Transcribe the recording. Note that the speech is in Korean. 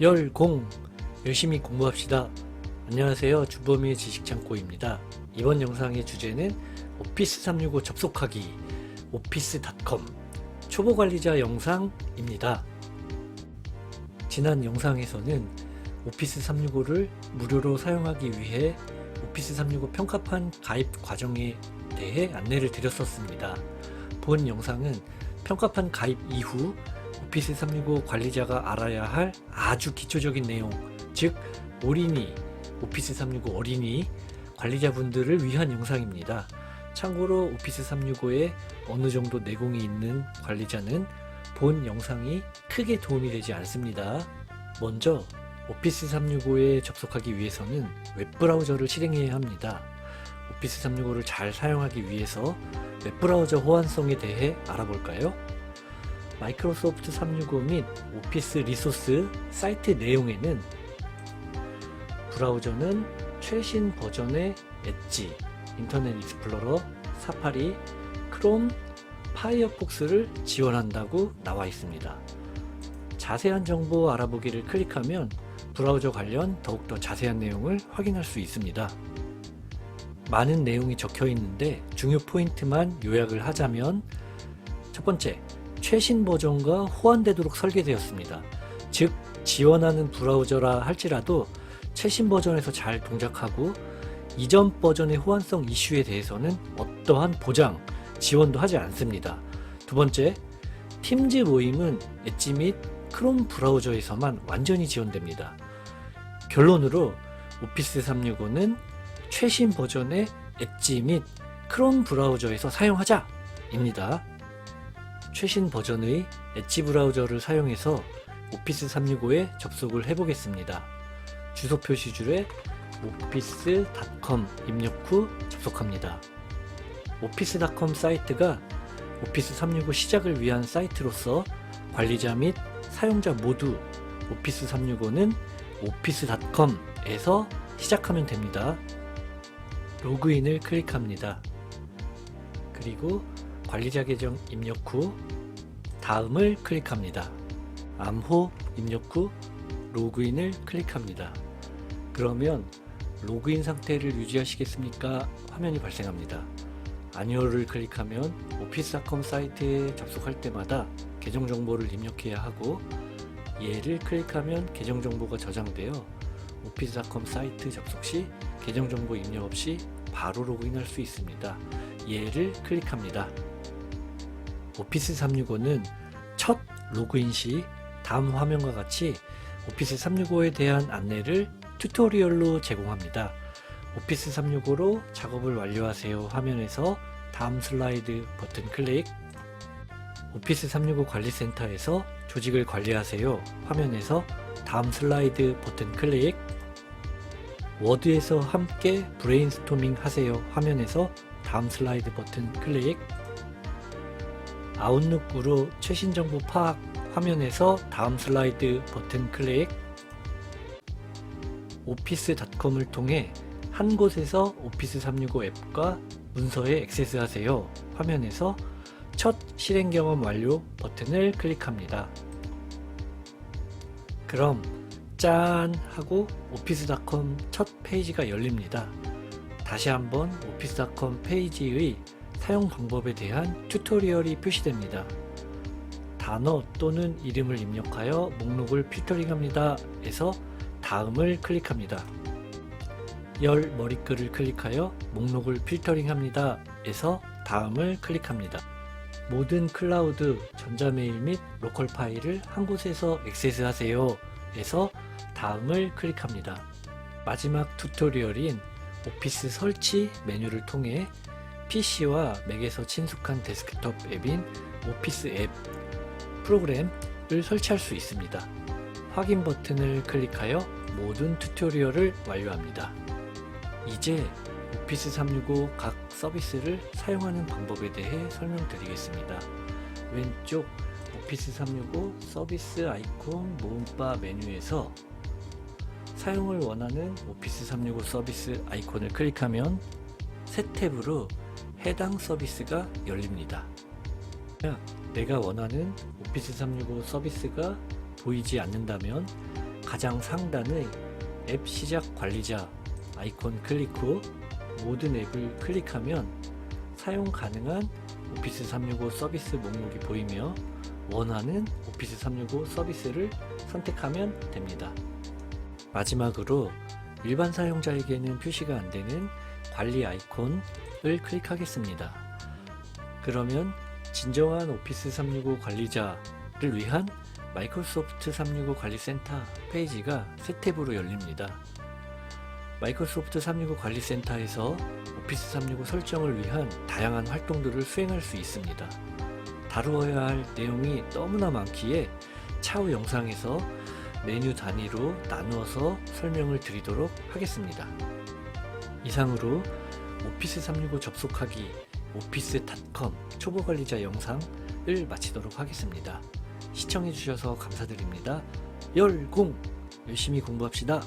열공 열심히 공부합시다. 안녕하세요. 주범이의 지식창고입니다. 이번 영상의 주제는 오피스 365 접속하기 오피스닷컴 초보 관리자 영상입니다. 지난 영상에서는 오피스 365를 무료로 사용하기 위해 오피스 365 평가판 가입 과정에 대해 안내를 드렸었습니다. 본 영상은 평가판 가입 이후 오피스 365 관리자가 알아야 할 아주 기초적인 내용, 즉 올인이 오피스 365 어린이 관리자분들을 위한 영상입니다. 참고로 오피스 365에 어느 정도 내공이 있는 관리자는 본 영상이 크게 도움이 되지 않습니다. 먼저 오피스 365에 접속하기 위해서는 웹브라우저를 실행해야 합니다. 오피스 365를 잘 사용하기 위해서 웹브라우저 호환성에 대해 알아볼까요? 마이크로소프트 365 및 오피스 리소스 사이트 내용에는 브라우저는 최신 버전의 엣지, 인터넷 익스플로러, 사파리, 크롬, 파이어폭스를 지원한다고 나와 있습니다. 자세한 정보 알아보기를 클릭하면 브라우저 관련 더욱더 자세한 내용을 확인할 수 있습니다. 많은 내용이 적혀 있는데 중요 포인트만 요약을 하자면 첫 번째, 최신 버전과 호환되도록 설계되었습니다. 즉, 지원하는 브라우저라 할지라도 최신 버전에서 잘 동작하고 이전 버전의 호환성 이슈에 대해서는 어떠한 보장, 지원도 하지 않습니다. 두 번째, 팀즈 모임은 엣지 및 크롬 브라우저에서만 완전히 지원됩니다. 결론으로 오피스 365는 최신 버전의 엣지 및 크롬 브라우저에서 사용하자 입니다. 최신 버전의 엣지 브라우저를 사용해서 오피스 365에 접속을 해보겠습니다. 주소 표시줄에 오피스.com 입력 후 접속합니다. 오피스.com 사이트가 오피스 365 시작을 위한 사이트로서 관리자 및 사용자 모두 오피스 365는 오피스.com에서 시작하면 됩니다. 로그인을 클릭합니다. 그리고 관리자 계정 입력 후 다음을 클릭합니다. 암호 입력 후 로그인을 클릭합니다. 그러면 로그인 상태를 유지하시겠습니까? 화면이 발생합니다. 아니오를 클릭하면 오피스닷컴 사이트에 접속할 때마다 계정 정보를 입력해야 하고 얘를 클릭하면 계정 정보가 저장되어 오피스닷컴 사이트 접속 시 계정 정보 입력 없이 바로 로그인할 수 있습니다. 얘를 클릭합니다. 오피스 365는 첫 로그인 시 다음 화면과 같이 오피스 365에 대한 안내를 튜토리얼로 제공합니다. 오피스 365로 작업을 완료하세요 화면에서 다음 슬라이드 버튼 클릭. 오피스 365 관리센터에서 조직을 관리하세요 화면에서 다음 슬라이드 버튼 클릭. 워드에서 함께 브레인스토밍 하세요 화면에서 다음 슬라이드 버튼 클릭 아웃룩으로 최신 정보 파악 화면에서 다음 슬라이드 버튼 클릭 오피스닷컴을 통해 한 곳에서 오피스 365 앱과 문서에 액세스하세요 화면에서 첫 실행 경험 완료 버튼을 클릭합니다. 그럼 짠 하고 오피스닷컴 첫 페이지가 열립니다. 다시 한번 오피스닷컴 페이지의 사용 방법에 대한 튜토리얼이 표시됩니다. 단어 또는 이름을 입력하여 목록을 필터링합니다. 에서 다음을 클릭합니다. 열 머리글을 클릭하여 목록을 필터링합니다. 에서 다음을 클릭합니다. 모든 클라우드, 전자메일 및 로컬 파일을 한 곳에서 액세스하세요. 에서 다음을 클릭합니다. 마지막 튜토리얼인 오피스 설치 메뉴를 통해 PC와 맥에서 친숙한 데스크톱 앱인 오피스 앱 프로그램을 설치할 수 있습니다. 확인 버튼을 클릭하여 모든 튜토리얼을 완료합니다. 이제 오피스 365 각 서비스를 사용하는 방법에 대해 설명드리겠습니다. 왼쪽 오피스 365 서비스 아이콘 모음바 메뉴에서 사용을 원하는 오피스 365 서비스 아이콘을 클릭하면 새 탭으로 해당 서비스가 열립니다. 내가 원하는 오피스 365 서비스가 보이지 않는다면 가장 상단의 앱 시작 관리자 아이콘 클릭 후 모든 앱을 클릭하면 사용 가능한 오피스 365 서비스 목록이 보이며 원하는 오피스 365 서비스를 선택하면 됩니다. 마지막으로 일반 사용자에게는 표시가 안 되는 관리 아이콘을 클릭하겠습니다. 그러면 진정한 오피스 365 관리자를 위한 마이크로소프트 365 관리센터 페이지가 새 탭으로 열립니다. 마이크로소프트 365 관리센터에서 오피스 365 설정을 위한 다양한 활동들을 수행할 수 있습니다. 다루어야 할 내용이 너무나 많기에 차후 영상에서 메뉴 단위로 나누어서 설명을 드리도록 하겠습니다. 이상으로 오피스 365 접속하기 오피스닷컴 초보 관리자 영상을 마치도록 하겠습니다. 시청해주셔서 감사드립니다. 열공! 열심히 공부합시다.